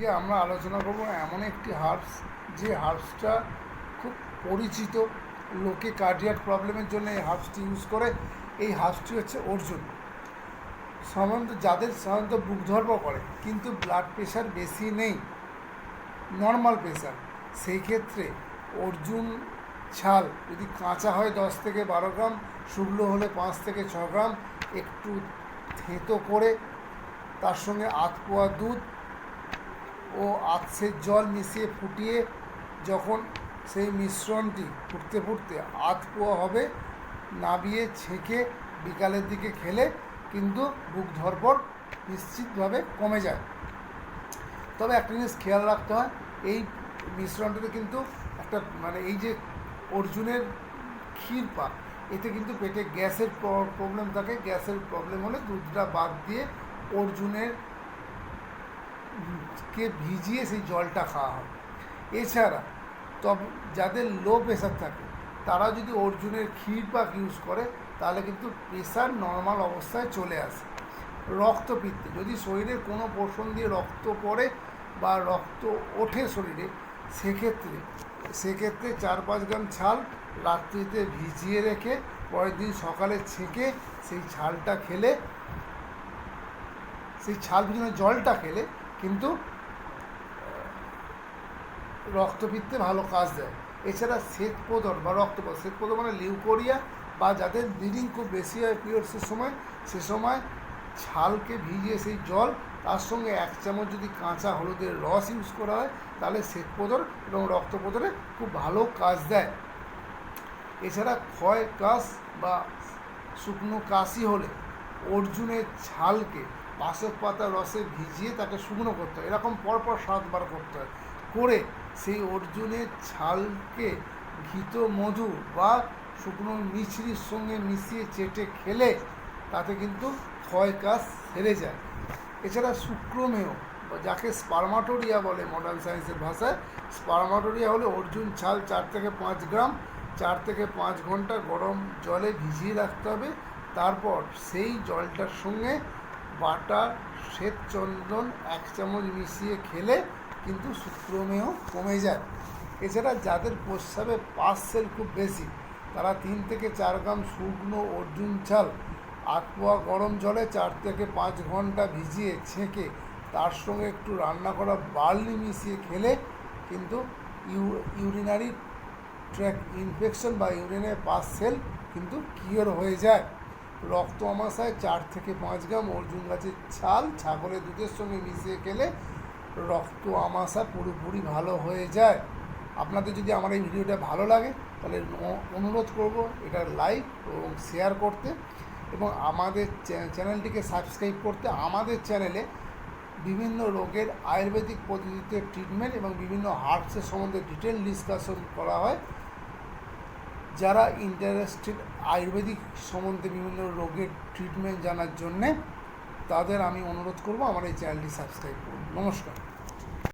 আজকে আমরা আলোচনা করব এমন একটি হার্বস যে হার্বসটা খুব পরিচিত লোকে কার্ডিয়াক প্রবলেমের জন্য এই হার্বসটি ইউজ করে। এই হার্বসটি হচ্ছে অর্জুন। সাধারণত যাদের সাধারণত বুক ধর্ম করে, কিন্তু ব্লাড প্রেশার বেশি নেই নর্মাল প্রেশার সেই ক্ষেত্রে অর্জুন ছাল যদি কাঁচা হয় দশ থেকে বারো গ্রাম, শুকনো হলে পাঁচ থেকে ছ গ্রাম, একটু থেঁতো করে তার সঙ্গে আধ পোয়া দুধ ও আতসের জল মিশিয়ে ফুটিয়ে যখন সেই মিশ্রণটি ফুটতে ফুটতে আধ পোয়া হবে, নাবিয়ে ছেঁকে বিকালের দিকে খেলে কিন্তু বুক ধরপর নিশ্চিতভাবে কমে যায়। তবে একটা জিনিস খেয়াল রাখতে হয়, এই মিশ্রণটাতে কিন্তু একটা মানে এই যে অর্জুনের ক্ষীর পা, এতে কিন্তু পেটে গ্যাসের প্রবলেম থাকে। গ্যাসের প্রবলেম হলে দুধটা বাদ দিয়ে অর্জুনের কে ভিজিয়ে সেই জলটা খাওয়া হয়। এছাড়া তবে যাদের লো প্রেশার থাকে তারা যদি অর্জুনের ক্ষীর পাক ইউজ করে, তাহলে কিন্তু প্রেশার নর্মাল অবস্থায় চলে আসে। রক্তপিত্তে, যদি শরীরের কোনো পোষণ দিয়ে রক্ত পড়ে বা রক্ত ওঠে শরীরে, সেক্ষেত্রে সেক্ষেত্রে চার পাঁচ গ্রাম ছাল রাত্রিতে ভিজিয়ে রেখে পরের দিন সকালে ছেঁকে সেই ছালটা খেলে, সেই ছাল ভিজানো জলটা খেলে কিন্তু রক্তপিত্তে ভালো কাজ দেয়। এছাড়া শ্বেতপোদর বা রক্তপদ শ্বেতপোদর মানে লিউকোরিয়া বা যাদের ব্লিডিং খুব বেশি হয় পিরিয়ডসের সময়, সে সময় ছালকে ভিজিয়ে সেই জল, তার সঙ্গে এক চামচ যদি কাঁচা হলুদের রস ইউজ করা হয়, তাহলে শ্বেতপোদর এবং রক্তপোদরে খুব ভালো কাজ দেয়। এছাড়া ক্ষয় কাশ বা শুকনো কাশি হলে অর্জুনের ছালকে বাসক পাতা রসে ভিজিয়ে তাকে শুকনো করতে হয়। এরকম পরপর সাতবার করতে হয়। করে সেই অর্জুনের ছালকে ঘিত মধু বা শুকনো মিছরির সঙ্গে মিশিয়ে চেটে খেলে তাতে কিন্তু ক্ষয় কাজ সেরে যায়। এছাড়া শুক্রমেয়, যাকে স্পার্মাটোরিয়া বলে মডার্ন সায়েন্সের ভাষায় স্পার্মাটোরিয়া হলে অর্জুন ছাল চার থেকে পাঁচ গ্রাম, চার থেকে পাঁচ ঘণ্টা গরম জলে ভিজিয়ে রাখতে হবে। তারপর সেই জলটার সঙ্গে বাটা শ্বেত চন্দন এক চামচ মিশিয়ে খেলে কিন্তু শুক্রমেহ কমে যায়। এছাড়া যাদের প্রস্রাবে পাস সেল খুব বেশি, তারা তিন থেকে চার গ্রাম শুকনো অর্জুন ছাল আট পোয়া গরম জলে চার থেকে পাঁচ ঘণ্টা ভিজিয়ে ছেঁকে তার সঙ্গে একটু রান্না করা বার্লি মিশিয়ে খেলে কিন্তু ইউ, ইউরিনারি ট্র্যাক ইনফেকশন বা ইউরিনের পাস সেল কিন্তু কিওর হয়ে যায়। রক্ত আমাশায় চার থেকে পাঁচ গ্রাম অর্জুন গাছের ছাল ছাগলের দুধের সঙ্গে মিশিয়ে খেলে রক্ত আমাশা পুরোপুরি ভালো হয়ে যায়। আপনাদের যদি আমার এই ভিডিওটা ভালো লাগে, তাহলে অনুরোধ করব এটা লাইক এবং শেয়ার করতে এবং আমাদের চ্যানেলটিকে সাবস্ক্রাইব করতে। আমাদের চ্যানেলে বিভিন্ন রোগের আয়ুর্বেদিক পদ্ধতিতে ট্রিটমেন্ট এবং বিভিন্ন হার্বসের সম্বন্ধে ডিটেল ডিসকাশন করা হয়। যারা ইন্টারেস্টেড আয়ুর্বেদিক সম্বন্ধে বিভিন্ন রোগের ট্রিটমেন্ট জানার জন্যে, তাদের আমি অনুরোধ করব আমার এই চ্যানেলটি সাবস্ক্রাইব করুন। নমস্কার।